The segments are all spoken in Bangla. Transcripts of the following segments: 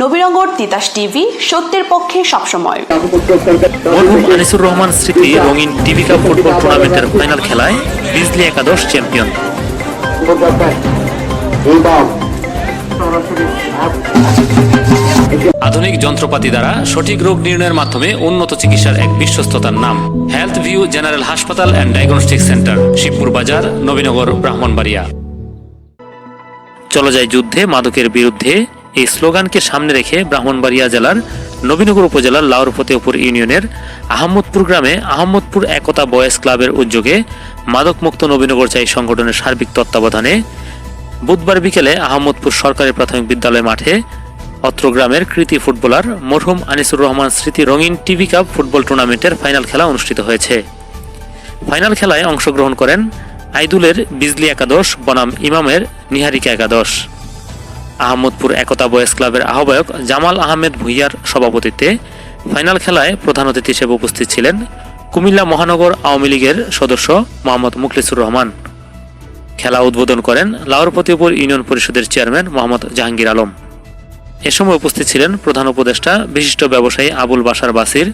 নবীনগর তিতাস টিভি, সত্যের পক্ষে সবসময়। মরহুম আনিসুর রহমান স্মৃতি রঙিন টিভি কাপ ফুটবল টুর্নামেন্টের ফাইনাল খেলায় বিজলি একাদশ চ্যাম্পিয়ন। আধুনিক যন্ত্রপাতি দ্বারা সঠিক রোগ নির্ণয়ের মাধ্যমে উন্নত চিকিৎসার এক বিশ্বস্ততার নাম হেলথ ভিউ জেনারেল হাসপাতাল অ্যান্ড ডায়াগনস্টিক সেন্টার শিবপুর বাজার, নবীনগর, ব্রাহ্মণবাড়িয়া। চলো যাই যুদ্ধে, মাদকের বিরুদ্ধে এই স্লোগানকে সামনে রেখে ব্রাহ্মণবাড়িয়া জেলার নবীনগর উপজেলার লাউর ফতেহপুর ইউনিয়নের আহমদপুর গ্রামে আহমদপুর একতা বয়েজ ক্লাবের উদ্যোগে মাদকমুক্ত নবীনগর চাই সংগঠনের সার্বিক তত্ত্বাবধানে বুধবার বিকেলে আহমদপুর সরকারি প্রাথমিক বিদ্যালয় মাঠে অত্র গ্রামের কৃতি ফুটবলার মরহুম আনিসুর রহমান স্মৃতি রঙিন টিভি কাপ ফুটবল টুর্নামেন্টের ফাইনাল খেলা অনুষ্ঠিত হয়েছে। ফাইনাল খেলায় অংশগ্রহণ করেন আইদুলের বিজলি একাদশ, বনাম ইমামের নিহারিকা একাদশ। আহমদপুর একতা বয়েস ক্লাবের আহ্বায়ক জামাল আহমেদ ভুইয়ার সভাপতিত্বে ফাইনাল খেলায় প্রধান অতিথি হিসেবে উপস্থিত ছিলেন কুমিল্লা মহানগর আওয়ামী লীগের সদস্য মোহাম্মদ মুখলিসুর রহমান। খেলা উদ্বোধন করেন লাউরপতিপুর ইউনিয়ন পরিষদের চেয়ারম্যান মোহাম্মদ জাহাঙ্গীর আলম। এ সময় উপস্থিত ছিলেন প্রধান উপদেষ্টা, বিশিষ্ট ব্যবসায়ী আবুল বাসার বাসির,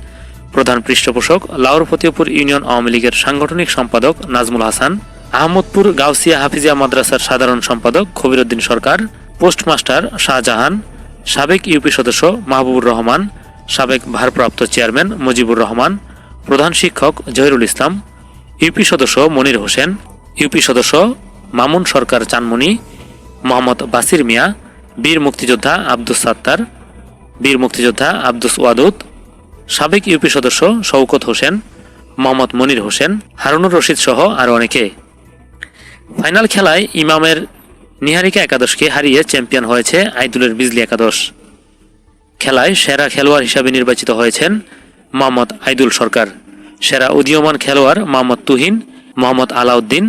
প্রধান পৃষ্ঠপোষক লাউর ফতেপুর ইউনিয়ন আওয়ামী লীগের সাংগঠনিক সম্পাদক নাজমুল হাসান, আহমদপুর গাউসিয়া হাফিজিয়া মাদ্রাসার সাধারণ সম্পাদক খবিরুদ্দিন সরকার পোস্টমাস্টার শাহজাহান, সাবেক ইউপি সদস্য মাহবুবুর রহমান, সাবেক ভারপ্রাপ্ত চেয়ারম্যান মুজিবুর রহমান, প্রধান শিক্ষক জহিরুল ইসলাম, ইউপি সদস্য মনির হোসেন, ইউপি সদস্য মামুন সরকার চানমণি মোহাম্মদ বাসির মিয়া, বীর মুক্তিযোদ্ধা আব্দুস সাত্তার, বীর মুক্তিযোদ্ধা আব্দুস ওয়াদুদ, সাবেক ইউপি সদস্য শওকত হোসেন, মোহাম্মদ মনির হোসেন, হারুনুর রশিদ সহ আরও অনেকে। ফাইনাল খেলায় ইমামের নিহারিকা একাদশকে হারিয়ে চ্যাম্পিয়ন হয়েছে আইদুলের বিজলি একাদশ। খেলায় সেরা খেলোয়াড় হিসাবে নির্বাচিত হয়েছেন মোহাম্মদ আইদুল সরকার। সেরা উদীয়মান খেলোয়াড় মোহাম্মদ তুহিন, মোহাম্মদ আলাউদ্দিন।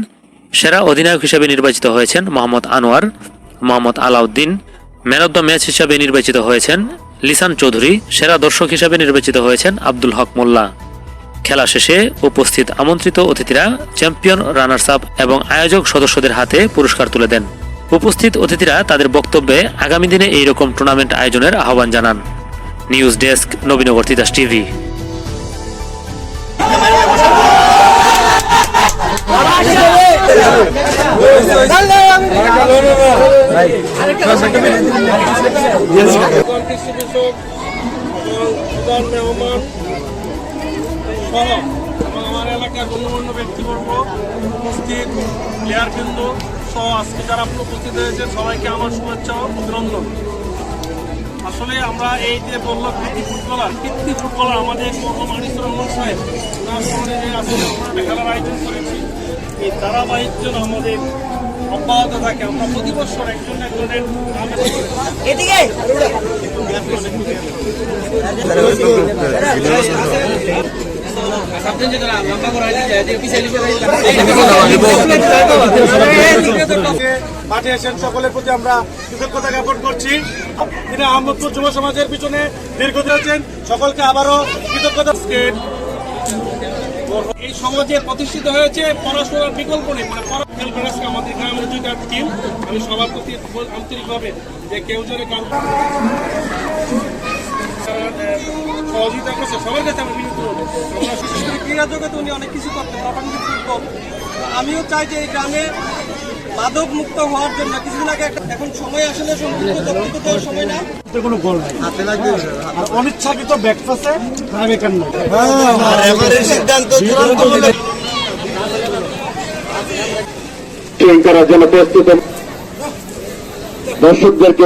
সেরা অধিনায়ক হিসেবে নির্বাচিত হয়েছেন Mohammad Anwar, Mohammad Alauddin. Man of the match হিসাবে নির্বাচিত হয়েছেন লিসান চৌধুরী। সেরা দর্শক হিসাবে নির্বাচিত হয়েছেন আব্দুল হক মোল্লা। খেলা শেষে উপস্থিত আমন্ত্রিত অতিথিরা চ্যাম্পিয়ন রানার্স আপ এবং আয়োজক সদস্যদের হাতে পুরস্কার তুলে দেন। উপস্থিত অতিথিরা তাদের বক্তব্যে আগামী দিনে এই রকম টুর্নামেন্ট আয়োজনের আহ্বান জানান। News desk, Nabinagar Titas TV. আমার এলাকার গণ্যমান্য ব্যক্তিবর্গ, উপস্থিত প্লেয়ারবৃন্দ সহ আজকে যারা উপস্থিত হয়েছে সবাইকে আমার শুভেচ্ছা অভিনন্দন। আসলে আমরা এই যে বলল কৃতি ফুটবলার কৃতি ফুটবলার আমাদের মানিসুর রহমান সাহেব তার সঙ্গে যে আজকে আমরা খেলার আয়োজন করেছি। এই ধারাবাহিক যেন আমাদের অব্যাহত থাকে। আমরা প্রতি বছর একজন একজনের নামে মাঠে এসেন সকলের প্রতি আমরা কৃতজ্ঞতা জ্ঞাপন করছি। তিনি আহমদপুর যুব সমাজের পিছনে দীর্ঘদিন আছেন। সকলকে আবারও কৃতজ্ঞতা এই সমাজে প্রতিষ্ঠিত হয়েছে পড়াশোনার বিকল্প নেই। মানে পড়া খেলবে আজকে আমাদের গ্রামের দুইটা টিম আমি সবার প্রতি আন্তরিকভাবে যে কেউ যেন কারও সহযোগিতা করছে সবার কাছে আমি বিনীত হব আমরা বিশেষ করে ক্রীড়া জগতে উনি অনেক কিছু আমিও চাই যে এই গ্রামে মাদক মুক্ত হওয়ার জন্য। কিছুদিন আগে এখন সময় আসলে সম্পূর্ণ দেওয়ার সময় না। কোনো গোল আর অনিচ্ছাকৃত ব্যাকফাসে ট্রেন করার জন্য প্রস্তুত দর্শকদেরকে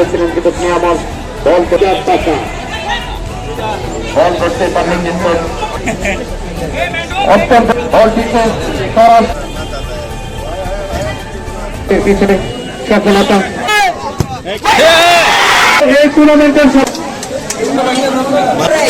প্রেসিডেন্ট কিন্তু আমার বল পঞ্চাশ টাকা বল করতে পারলেন কিন্তু অত্যন্ত বলটিকে সরাস পিছনে সফলতা। এই টুর্নামেন্টের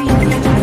我